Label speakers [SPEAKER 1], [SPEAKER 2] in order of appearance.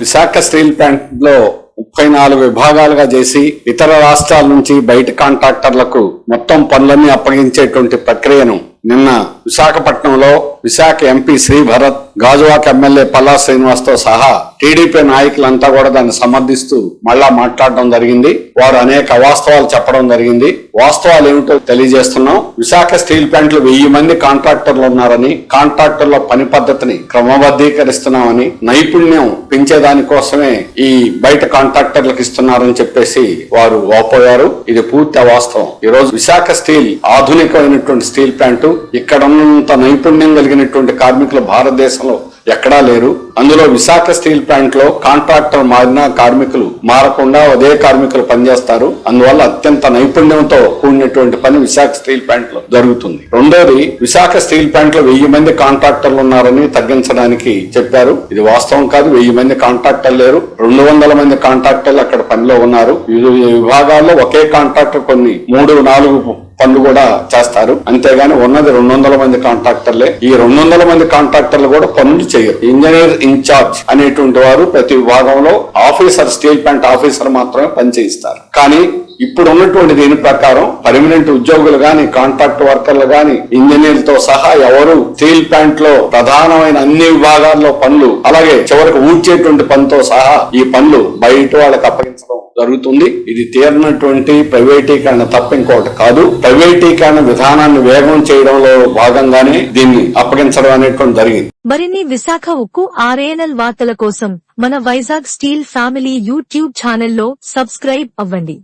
[SPEAKER 1] Visakha steel ప్లాంట్లో ముప్పై నాలుగు విభాగాలుగా చేసి ఇతర రాష్ట్రాల నుంచి బయట కాంట్రాక్టర్లకు మొత్తం పనులన్నీ అప్పగించేటువంటి ప్రక్రియను నిన్న విశాఖపట్నంలో విశాఖ ఎంపీ శ్రీ భరత్ గాజువాక ఎమ్మెల్యే పల్లా శ్రీనివాస్తో సహా టీడీపీ నాయకులంతా కూడా దాన్ని సమర్థిస్తూ మళ్ళా మాట్లాడడం జరిగింది. వారు అనేక అవాస్తవాలు చెప్పడం జరిగింది. వాస్తవాలు ఏమిటో తెలియజేస్తున్నాం. విశాఖ స్టీల్ ప్లాంట్లో వెయ్యి మంది కాంట్రాక్టర్లు ఉన్నారని కాంట్రాక్టర్ల పని పద్ధతిని క్రమబద్ధీకరిస్తున్నామని నైపుణ్యం పెంచేదాని కోసమే ఈ బయట కాంట్రాక్టర్లకు ఇస్తున్నారని చెప్పేసి వారు వాపోయారు. ఇది పూర్తి అవాస్తవం. ఈ రోజు విశాఖ స్టీల్ ఆధునికమైనటువంటి స్టీల్ ప్లాంట్ ఇక్కడ ఉన్నంత నైపుణ్యం కలిగినటువంటి కార్మికులు భారతదేశంలో ఎక్కడా లేరు. అందులో విశాఖ స్టీల్ ప్లాంట్లో కాంట్రాక్టర్ మారిన కార్మికులు మారకుండా అదే కార్మికులు పనిచేస్తారు. అందువల్ల అత్యంత నైపుణ్యంతో కూడినటువంటి పని విశాఖ స్టీల్ ప్లాంట్లో జరుగుతుంది. రెండోది విశాఖ స్టీల్ ప్లాంట్లో వెయ్యి మంది కాంట్రాక్టర్లు ఉన్నారని తగ్గించడానికి చెప్పారు. ఇది వాస్తవం కాదు వెయ్యి మంది కాంట్రాక్టర్లు లేరు. రెండు వందల మంది కాంట్రాక్టర్లు అక్కడ పనిలో ఉన్నారు. వివిధ విభాగాల్లో ఒకే కాంట్రాక్టర్ కొన్ని మూడు నాలుగు పనులు కూడా చేస్తారు. అంతేగాని ఉన్నది రెండు వందల మంది కాంట్రాక్టర్లే. ఈ రెండు వందల మంది కాంట్రాక్టర్లు కూడా పనులు చేయరు. ఇంజనీర్ ఇన్ఛార్జ్ అనేటువంటి వారు ప్రతి విభాగంలో ఆఫీసర్ స్టీల్ ప్లాంట్ ఆఫీసర్ మాత్రమే పనిచేయిస్తారు. కానీ ఇప్పుడు ఉన్నటువంటి దీని ప్రకారం పర్మనెంట్ ఉద్యోగులు గాని కాంట్రాక్ట్ వర్కర్లు గాని ఇంజనీర్లతో సహా ఎవరు స్టీల్ ప్లాంట్లో ప్రధానమైన అన్ని విభాగాల్లో పనులు అలాగే చివరికి ఊడ్చేటువంటి పనితో సహా ఈ పనులు బయట వాళ్ళకి అప్పగించడం జరుగుతుంది. ఇది తీరినటువంటి ప్రైవేటీకరణ తప్ప ఇంకోటి కాదు. ప్రైవేటీకరణ విధానాన్ని వేగం చేయడంలో భాగంగానే దీన్ని అప్పగించడం అనేటువంటి జరిగింది.
[SPEAKER 2] మరిన్ని విశాఖ ఉక్కు ఆర్ఏఎన్ఎల్ వార్తల కోసం మన వైజాగ్ స్టీల్ ఫ్యామిలీ యూట్యూబ్ ఛానల్లో సబ్స్క్రైబ్ అవ్వండి.